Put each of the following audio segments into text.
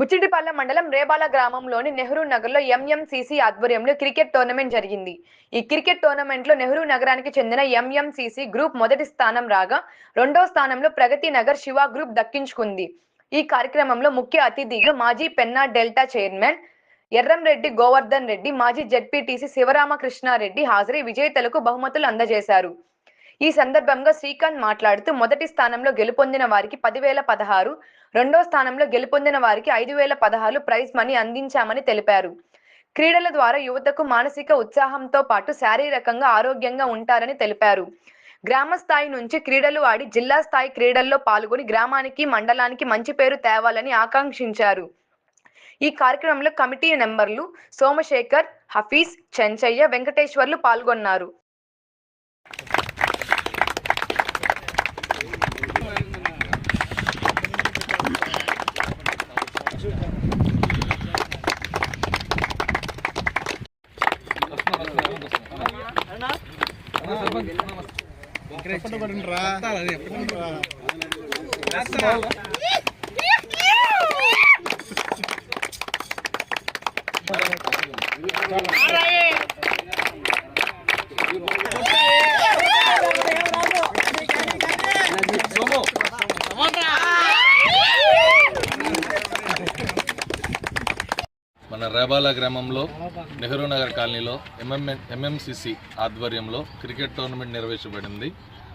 బుచ్చిటిపల్లె మండలం రేబాల గ్రామంలోని నెహ్రూ నగర్లో ఎంఎంసీసీ ఆధ్వర్యంలో క్రికెట్ టోర్నమెంట్ జరిగింది. ఈ క్రికెట్ టోర్నమెంట్లో నెహ్రూ నగరానికి చెందిన ఎంఎంసీసీ గ్రూప్ మొదటి స్థానం రాగా రెండో స్థానంలో ప్రగతి నగర్ శివ గ్రూప్ దక్కించుకుంది. ఈ కార్యక్రమంలో ముఖ్య అతిథిగా మాజీ పెన్నా డెల్టా చైర్మన్ ఎర్రంరెడ్డి గోవర్ధన్ రెడ్డి మాజీ జెడ్పీటీసీ శివరామకృష్ణారెడ్డి హాజరై విజేతలకు బహుమతులు అందజేశారు. ఈ సందర్భంగా శ్రీకాంత్ మాట్లాడుతూ మొదటి స్థానంలో గెలుపొందిన వారికి పదివేల పదహారు రెండో స్థానంలో గెలుపొందిన వారికి ఐదు వేల పదహారు ప్రైజ్ మనీ అందించామని తెలిపారు. క్రీడల ద్వారా యువతకు మానసిక ఉత్సాహంతో పాటు శారీరకంగా ఆరోగ్యంగా ఉంటారని తెలిపారు. గ్రామ స్థాయి నుంచి క్రీడలు ఆడి జిల్లా స్థాయి క్రీడల్లో పాల్గొని గ్రామానికి మండలానికి మంచి పేరు తేవాలని ఆకాంక్షించారు. ఈ కార్యక్రమంలో కమిటీ నెంబర్లు సోమశేఖర్ హఫీజ్ చెంచయ్య వెంకటేశ్వర్లు పాల్గొన్నారు. All right. మన రేబాల గ్రామంలో నెహ్రూ నగర్ కాలనీలో ఎంఎంఎన్ ఎంఎంసిసి ఆధ్వర్యంలో క్రికెట్ టోర్నమెంట్ నిర్వహించబడింది.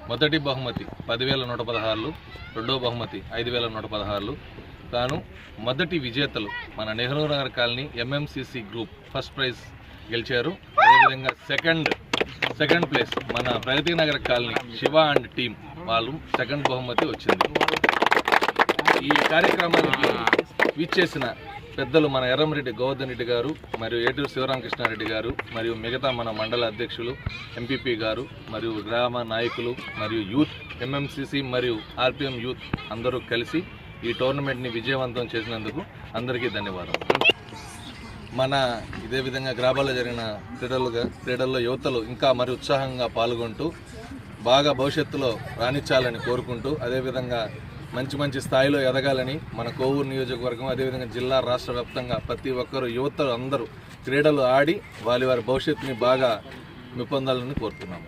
మొదటి బహుమతి పదివేల నూట పదహారులు రెండో బహుమతి ఐదు వేల నూట పదహారులు. తాను మొదటి విజేతలు మన Nehru Nagar colony MMCC group first prize గెలిచారు. అదేవిధంగా సెకండ్ సెకండ్ ప్లేస్ మన Pragathi Nagar colony Siva and team వాళ్ళు సెకండ్ బహుమతి వచ్చింది. ఈ కార్యక్రమానికి విచ్చేసిన పెద్దలు మన ఎర్రంరెడ్డి గోవర్ధన్ రెడ్డి గారు మరియు ఏటూరు శివరామకృష్ణారెడ్డి గారు మరియు మిగతా మన మండల అధ్యక్షులు ఎంపీపీ గారు మరియు గ్రామ నాయకులు మరియు యూత్ ఎంఎంసిసి మరియు ఆర్పిఎం యూత్ అందరూ కలిసి ఈ టోర్నమెంట్ని విజయవంతం చేసినందుకు అందరికీ ధన్యవాదాలు మన ఇదే విధంగా గ్రామాల్లో జరిగిన క్రీడలుగా క్రీడల్లో యువతలు ఇంకా మరి ఉత్సాహంగా పాల్గొంటూ బాగా భవిష్యత్తులో రాణించాలని కోరుకుంటూ అదేవిధంగా మంచి మంచి స్థాయిలో ఎదగాలని మన కోవూరు నియోజకవర్గం అదేవిధంగా జిల్లా రాష్ట్ర వ్యాప్తంగా ప్రతి ఒక్కరు యువతలు అందరూ క్రీడలు ఆడి వారి వారి భవిష్యత్తుని బాగా మెప్పొందాలని కోరుతున్నాము.